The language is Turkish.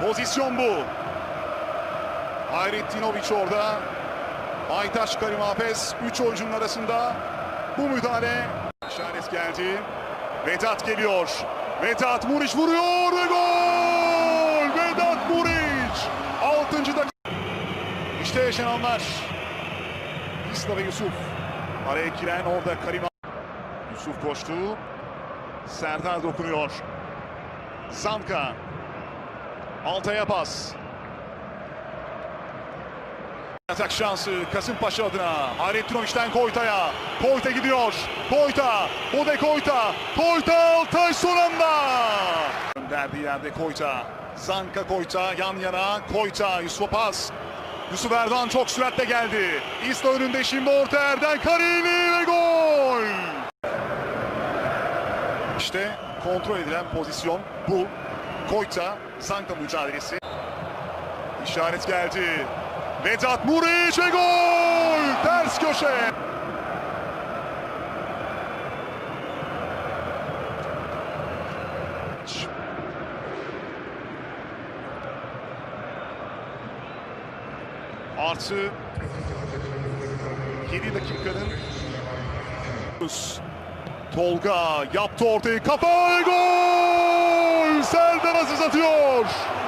Pozisyon bu. Hayrettinovic orada. Aytaş Karim Hafez 3 oyuncunun arasında bu müdahale. İşaret geldi. Vedat geliyor. Vedat Muriç vuruyor ve gol! Vedat Muriç! 6. dakika. İşte yaşananlar. İsla ve Yusuf. Araya giren orada Karim Yusuf koştu. Serdar dokunuyor. Zanka. Altay'a pas. Atak şansı Kasımpaşa adına. Hayrettinovic'den Koyta'ya. Koyta gidiyor. Koyta. O da Koyta. Koyta Altay son anda. Gönderdiği yerde Koyta. Zanka Koyta yan yana. Koyta Yusuf'a pas. Yusuf Erdoğan çok süratle geldi. İsla önünde şimdi orta yerden Kareli ve gol. İşte kontrol edilen pozisyon bu. Koyta, Zanka mücadelesi. İşaret geldi. Vedat Muriç ve gol! Ters köşe. Artı 7 dakikanın Tolga yaptı ortayı kafa gol! Dios.